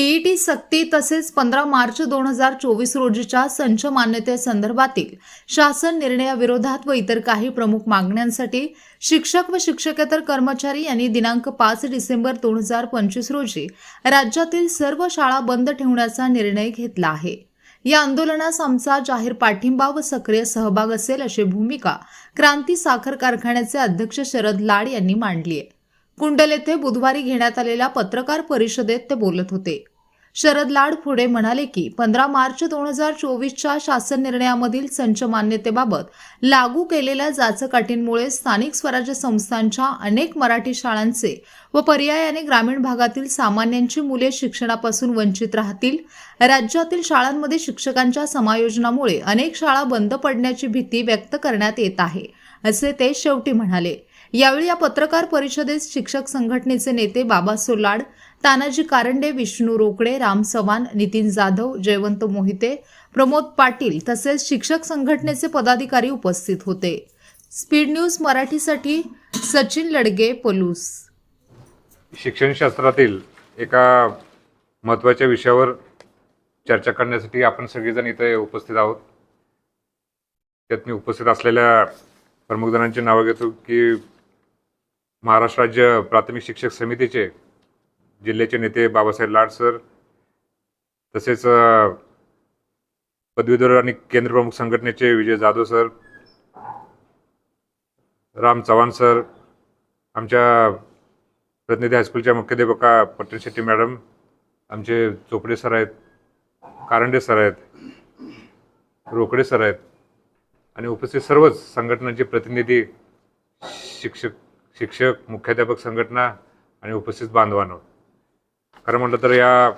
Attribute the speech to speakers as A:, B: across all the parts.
A: TET सक्ती तसेच पंधरा मार्च दोन हजार चोवीस रोजीच्या संच मान्यतेसंदर्भातील शासन निर्णयाविरोधात व इतर काही प्रमुख मागण्यांसाठी शिक्षक व शिक्षकेतर कर्मचारी यांनी दिनांक पाच डिसेंबर दोन हजार पंचवीस रोजी राज्यातील सर्व शाळा बंद ठेवण्याचा निर्णय घेतला आहे. या आंदोलनास आमचा जाहीर पाठिंबा व सक्रिय सहभाग असेल अशी भूमिका क्रांती साखर कारखान्याचे अध्यक्ष शरद लाड यांनी मांडली आहे. कुंडल येथे बुधवारी घेण्यात आलेल्या पत्रकार परिषदेत ते बोलत होते. शरद लाड पुढे म्हणाले की पंधरा मार्च दोन हजार चोवीसच्या शासन निर्णयामधील संच मान्यतेबाबत लागू केलेल्या जाचकाटींमुळे स्थानिक स्वराज्य संस्थांच्या अनेक मराठी शाळांचे व पर्यायाने ग्रामीण भागातील सामान्यांची मुले शिक्षणापासून वंचित राहतील. राज्यातील शाळांमध्ये शिक्षकांच्या समायोजनामुळे अनेक शाळा बंद पडण्याची भीती व्यक्त करण्यात येत आहे असे ते शेवटी म्हणाले. यावेळी या पत्रकार परिषदेत शिक्षक संघटनेचे नेते बाबा सोलाड तानाजी कारंडे विष्णू रोकडे राम चव्हाण नितीन जाधव जयवंत मोहिते प्रमोद पाटील तसेच शिक्षक संघटनेचे पदाधिकारी उपस्थित होते. स्पीड न्यूज मराठीसाठी सचिन लडगे पलूस.
B: शिक्षणशास्त्रातील एका महत्त्वाच्या विषयावर चर्चा करण्यासाठी आपण सगळेजण इथे उपस्थित आहोत. त्यात मी उपस्थित असलेल्या प्रमुख जणांची नावं घेतो की महाराष्ट्र राज्य प्राथमिक शिक्षक समितीचे जिल्ह्याचे नेते बाबासाहेब लाड सर तसेच पदवीधर आणि केंद्रप्रमुख संघटनेचे विजय जाधव सर राम चव्हाण सर आमच्या प्रतिनिधी हायस्कूलच्या मुख्याध्यापका पटेल शेट्टी मॅडम आमचे चोपडे सर आहेत कारंडे सर आहेत रोकडे सर आहेत आणि उपस्थित सर्वच संघटनांचे प्रतिनिधी शिक्षक शिक्षक मुख्याध्यापक संघटना आणि उपस्थित बांधवांनो खरं म्हटलं तर या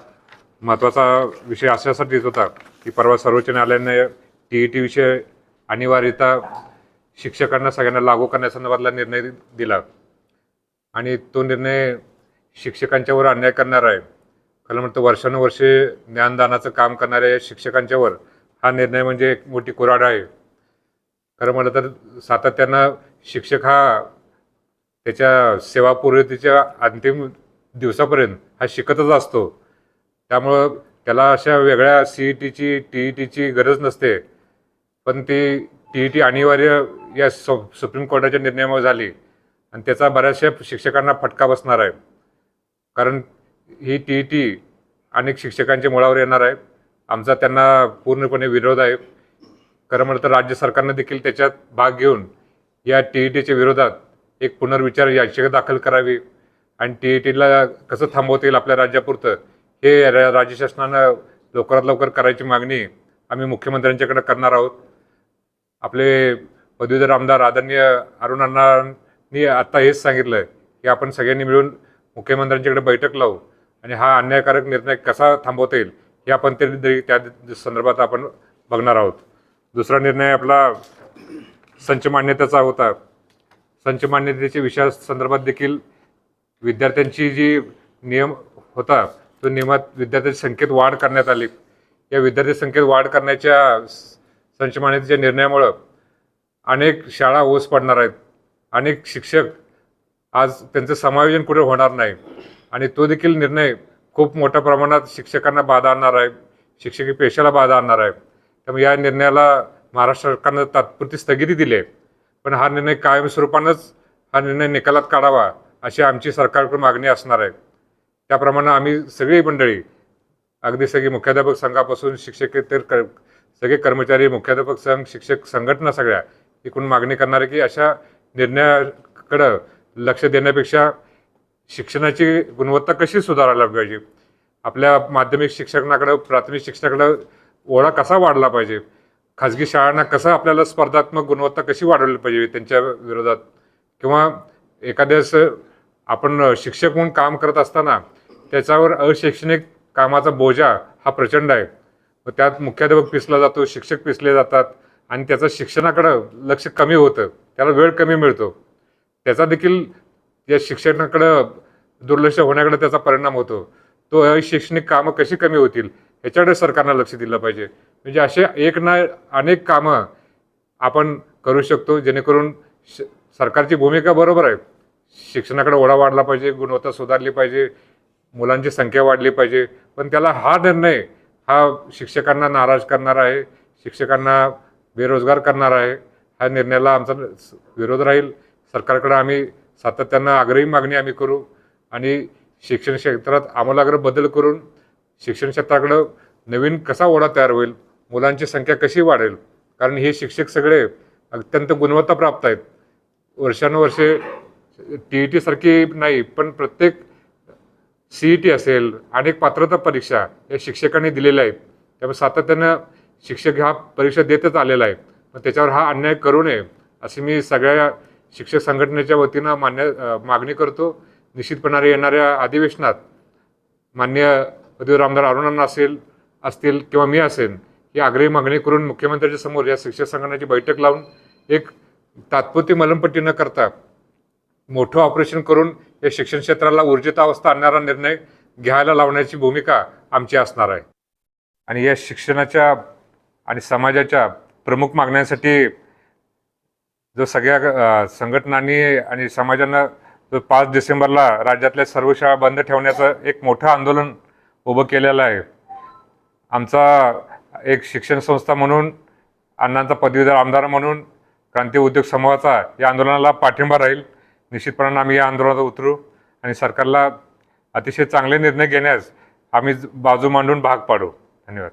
B: महत्त्वाचा विषय अशासाठी येत होता की परवा सर्वोच्च न्यायालयाने टी ई टी विषय अनिवार्यता शिक्षकांना सगळ्यांना लागू करण्यासंदर्भातला निर्णय दिला. आणि तो निर्णय शिक्षकांच्यावर अन्याय करणार आहे. खरं म्हणतं वर्षानुवर्षे ज्ञानदानाचं काम करणाऱ्या या शिक्षकांच्यावर हा निर्णय म्हणजे एक मोठी कुऱ्हाड आहे. खरं म्हटलं तर सातत्यानं शिक्षक हा त्याच्या सेवापूर्वतेच्या अंतिम दिवसापर्यंत हा शिकतच असतो. त्यामुळं त्याला अशा वेगळ्या सी ई टीची टी ई टीची गरज नसते. पण ती टी ई टी अनिवार्य या सु सुप्रीम कोर्टाच्या निर्णयामुळे झाली. आणि त्याचा बऱ्याचशा शिक्षकांना फटका बसणार आहे. कारण ही टी ई टी अनेक शिक्षकांच्या मुळावर येणार आहे. आमचा त्यांना पूर्णपणे विरोध आहे. खरं म्हटलं तर राज्य सरकारनं देखील त्याच्यात भाग घेऊन या टी ई टीच्या विरोधात एक पुनर्विचार याचिका दाखल करावी. आणि टी ई टीला कसं थांबवता येईल आपल्या राज्यापुरतं हे रा- राज्य शासनानं लवकरात लवकर करायची मागणी आम्ही मुख्यमंत्र्यांच्याकडे करणार आहोत. आपले पदवीधर आमदार आदरणीय अरुण अण्णांनी आत्ता हेच सांगितलं की आपण सगळ्यांनी मिळून मुख्यमंत्र्यांच्याकडे बैठक लावू आणि हा अन्यायकारक निर्णय कसा थांबवता येईल हे आपण तरी त्या संदर्भात आपण बघणार आहोत. दुसरा निर्णय आपला संच मान्यतेचा होता. संच मान्यतेच्या विषया संदर्भात देखील विद्यार्थ्यांची जी नियम होता तो नियमात विद्यार्थ्यांच्या संख्येत वाढ करण्यात आली. या विद्यार्थी संख्येत वाढ करण्याच्या संच मान्यतेच्या निर्णयामुळं अनेक शाळा ओस पडणार आहेत. अनेक शिक्षक आज त्यांचं समायोजन कुठे होणार नाही. आणि तो देखील निर्णय खूप मोठ्या प्रमाणात शिक्षकांना बाधा आणणार आहे. शिक्षकी पेशाला बाधा आणणार आहे. त्यामुळे या निर्णयाला महाराष्ट्र सरकारनं तात्पुरती स्थगिती दिली आहे. पण हा निर्णय कायमस्वरूपानंच हा निर्णय निकालात काढावा अशी आमची सरकारकडून मागणी असणार आहे. त्याप्रमाणे आम्ही सगळी मंडळी अगदी सगळी मुख्याध्यापक संघापासून शिक्षकेतर कर सगळे कर्मचारी मुख्याध्यापक संघ शिक्षक संघटना सगळ्या एकूण मागणी करणार आहे की अशा निर्णयाकडं लक्ष देण्यापेक्षा शिक्षणाची गुणवत्ता कशी सुधारायला पाहिजे? आपल्या माध्यमिक शिक्षकांकडं प्राथमिक शिक्षकाकडं ओढा कसा वाढला पाहिजे? खाजगी शाळांना कसं आपल्याला स्पर्धात्मक गुणवत्ता कशी वाढवली पाहिजे त्यांच्या विरोधात? किंवा एखाद्यास आपण शिक्षक म्हणून काम करत असताना त्याच्यावर अशैक्षणिक कामाचा बोजा हा प्रचंड आहे. व त्यात मुख्याध्यापक पिसला जातो शिक्षक पिसले जातात आणि त्याचं शिक्षणाकडं लक्ष कमी होतं. त्याला वेळ कमी मिळतो. त्याचा देखील या शिक्षणाकडं दुर्लक्ष होण्याकडे त्याचा परिणाम होतो. तो अशैक्षणिक कामं कशी कमी होतील? ह्याच्याकडे सरकारनं लक्ष दिलं पाहिजे. म्हणजे असे एक ना अनेक कामं आपण करू शकतो जेणेकरून श सरकारची भूमिका बरोबर आहे. शिक्षणाकडे ओढा वाढला पाहिजे गुणवत्ता सुधारली पाहिजे मुलांची संख्या वाढली पाहिजे. पण त्याला हा निर्णय हा शिक्षकांना नाराज करणारा आहे शिक्षकांना बेरोजगार करणारा आहे ह्या निर्णयाला आमचा विरोध राहील. सरकारकडे आम्ही सातत्यानं आग्रही मागणी आम्ही करू आणि शिक्षण क्षेत्रात आमूलाग्र बदल करून शिक्षण क्षेत्राकडं नवीन कसा ओढा तयार होईल मुलांची संख्या कशी वाढेल? कारण हे शिक्षक सगळे अत्यंत गुणवत्ता प्राप्त आहेत. वर्षानुवर्षे टी ई टीसारखी नाही पण प्रत्येक सी ई टी असेल अनेक पात्रता परीक्षा या शिक्षकांनी दिलेल्या आहेत. त्यामुळे सातत्यानं शिक्षक ह्या परीक्षा देतच आलेला आहे. मग त्याच्यावर हा अन्याय करू नये अशी मी सगळ्या शिक्षक संघटनेच्या वतीनं मान्य मागणी करतो. निश्चितपणाने येणाऱ्या अधिवेशनात मान्य पदवी आमदार अरुणांना असेल असतील किंवा मी असेल ही आग्रही मागणी करून मुख्यमंत्र्यांच्या समोर या शिक्षक संघटनाची बैठक लावून एक तात्पुरती मलमपट्टी न करता मोठं ऑपरेशन करून या शिक्षण क्षेत्राला ऊर्जितावस्था आणणारा निर्णय घ्यायला लावण्याची भूमिका आमची असणार आहे. आणि या शिक्षणाच्या आणि समाजाच्या प्रमुख मागण्यांसाठी जो सगळ्या संघटनांनी आणि समाजानं जो पाच डिसेंबरला राज्यातल्या सर्व शाळा बंद ठेवण्याचं एक मोठं आंदोलन उभं केलेलं आहे. आमचा एक शिक्षण संस्था म्हणून अण्णांचा पदवीधर आमदार म्हणून क्रांती उद्योग समूहाचा या आंदोलनाला पाठिंबा राहील. निश्चितपणानं आम्ही या आंदोलनात उतरू आणि सरकारला अतिशय चांगले निर्णय घेण्यास आम्ही बाजू मांडून भाग पाडू. धन्यवाद.